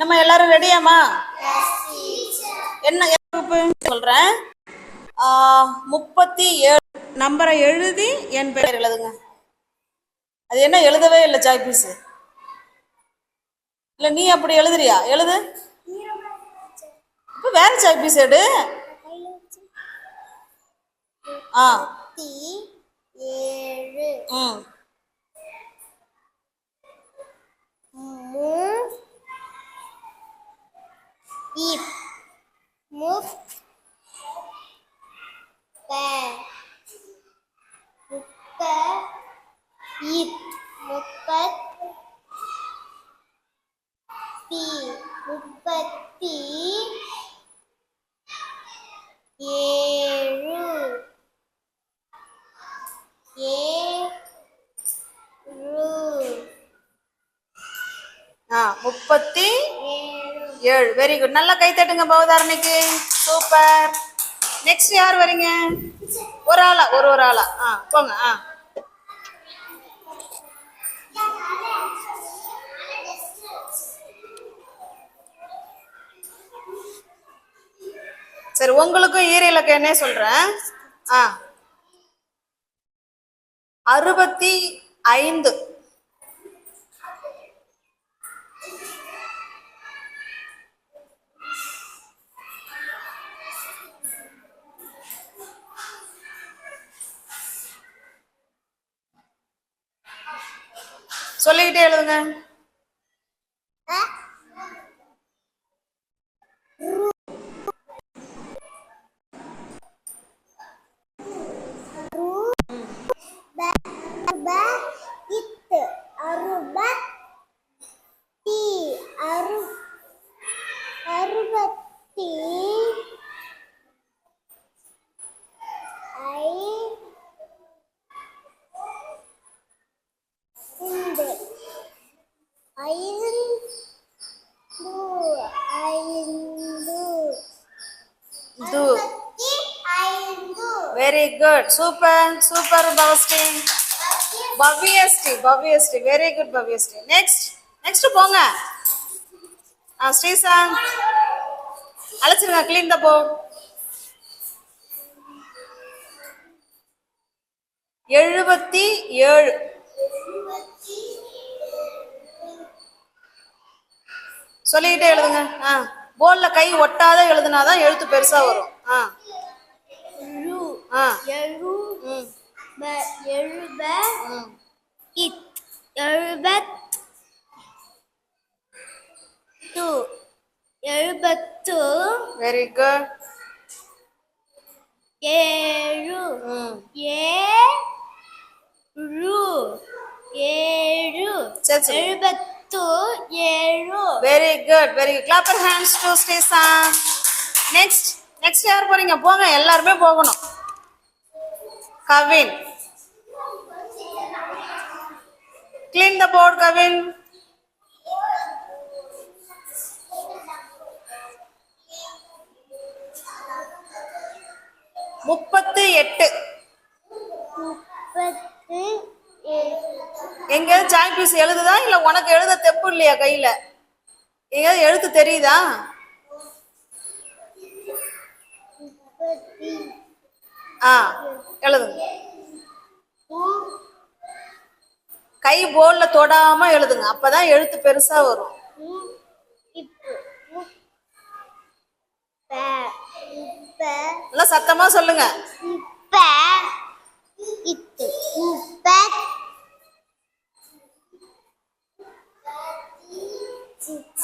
நம்ம எல்லாரும் ரெடியாமா என்ன சொல்றேன். முப்பத்தி ஏழு நம்பரை எழுதி என் பெயர் எழுதுங்க. அது என்ன எழுதவே இல்லை சாய்பீஸ் இல்ல நீ அப்படி எழுதுறியா? எழுது. இப்ப வேற சாய்பீஸ் எடு. ஆ. ஏழு. மு. இப் முப் ப முப்ப இத் முப்பத் தி முப்பத்தி ஏழு ஏழு. ஆ முப்பத்தி ஏழு. ஏழு. வெரி குட் நல்லா கை தட்டுங்க பௌதாரணிக்கு சூப்பர் நெக்ஸ்ட் யார் வரீங்க? ஒரு ஆளா ஒரு ஒரு ஆளா. ஆ போங்க ஆ. சரி உங்களுக்கும் ஈர என்ன சொல்றேன். ஆ. அறுபத்தி ஐந்து. சொல்லிக்கிட்டே எழுதுங்க அருப இத்து அருபத் தி அரு அறுபத்தி ஐ இந்த ஐந்து ஐந்து து அறுபத்தி ஐந்து very good super super Bavasri Bhavyasri Bhavyasri very good Bhavyasri next next போங்க. ஆ ஸ்ரீசாந்த். அழைச்சிருங்க க்ளீன் த போ எழுபத்தி ஏழு. சொல்லிக்கிட்டே எழுதுங்க. ஆ போர்டில் கை ஒட்டாத எழுதுனாதான் எழுத்து பெருசா வரும். ஆ. எழு ம் எழுப ம் இத் எழுபத் டு எழுபத்து வெரி குட் ஏழு ம் ஏழு ஏழு எழுபத்து ஏழு very good very good clapper hands to Sreesanth next next யார் போறீங்க? போங்க எல்லாருமே போகணும். Kavin clean the board Kavin முப்பத்து எட்டு. எங்கேயாவது சாய் பீஸ் எழுதுதா? இல்ல உனக்கு எழுத தெப்பு இல்லையா கையில? எங்கேயாவது எழுத்து தெரியுதா? ஆ. எழுதுங்க. கை போல்ல தொடாம எழுதுங்க. அப்பதான் எழுத்து பெருசா வரும். நல்லா சத்தமா சொல்லுங்க. இப்ப இத்து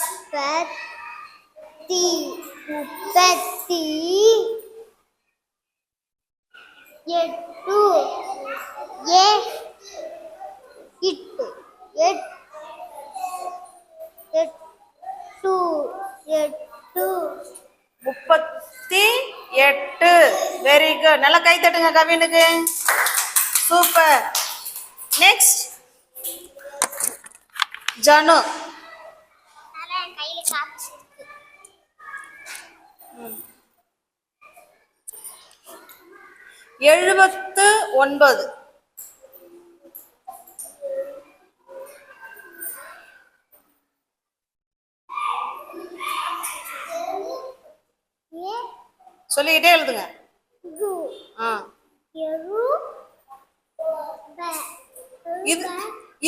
முப்பத்தி முப்பத்தி எட்டு. ஏ இட்டு எட். எட்டு. எட்டு. முப்பத்தி எட்டு. வெரி குட் நல்லா கை தட்டுங்க கவினுக்கு. Super next ஜனு. எழுபத்து ஒன்பது. சொல்லிக்கிட்டே எழுதுங்க. இது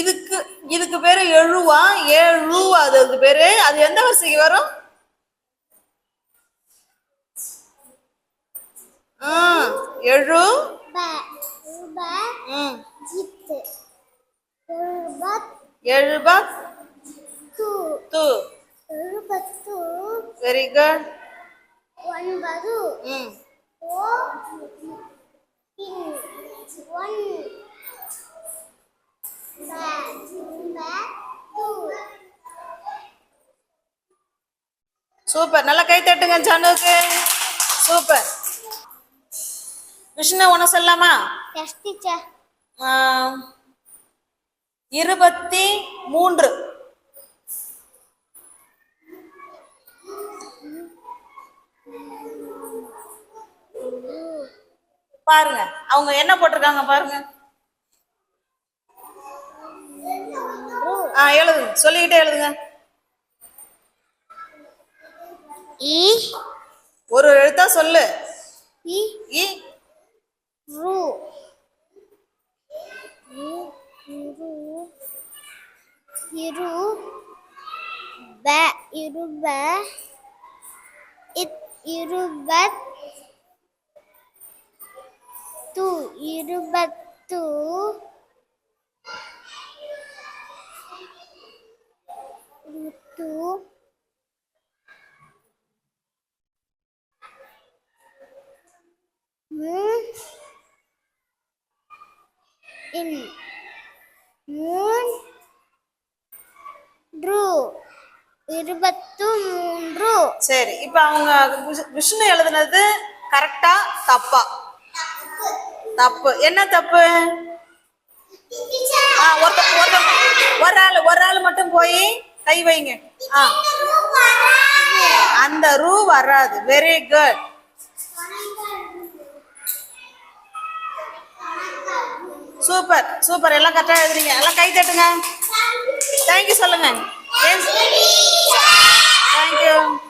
இதுக்கு இதுக்கு பேரு எழுவா ஏழுவா அதுக்கு பேரு அது எந்த வரிசைக்கு வரும்? எழு. எழுபத் எழுபா து. எழுபத்து வெரி குட். ஒன்பது. ம். Oh one. சூப்பர். நல்லா கை தட்டுங்க சனுக்கு சூப்பர். விஷ்ணு ஒன்று சொல்லலாமா? இருபத்தி மூன்று. பாருங்க. அவங்க என்ன போட்டிருக்காங்க பாருங்க. ஆ எழுதுங்க சொல்லிக்கிட்டே எழுதுங்க. ஒரு எழுத்தா சொல்லு. இ இ ரு இ- இரு இரு ப இருப இத் இருபத் து இருபத்து து மூன் இன் மூன்று இருபத்து மூன்று சரி இப்போ அவங்க விஷ்ணு எழுதுனது கரெக்டா தப்பா. தப்பு. என்ன தப்பு? ஆ ஒருத்த ஒரு ஆள் ஒரு ஆள் மட்டும் போய் கை வைங்க. ஆ. அந்த ரூ வராது. Very good super super. எல்லாம் கரெக்டாக எழுதுறீங்க. எல்லாம் கை தட்டுங்க. தேங்க்யூ சொல்லுங்க. தேங்க்யூ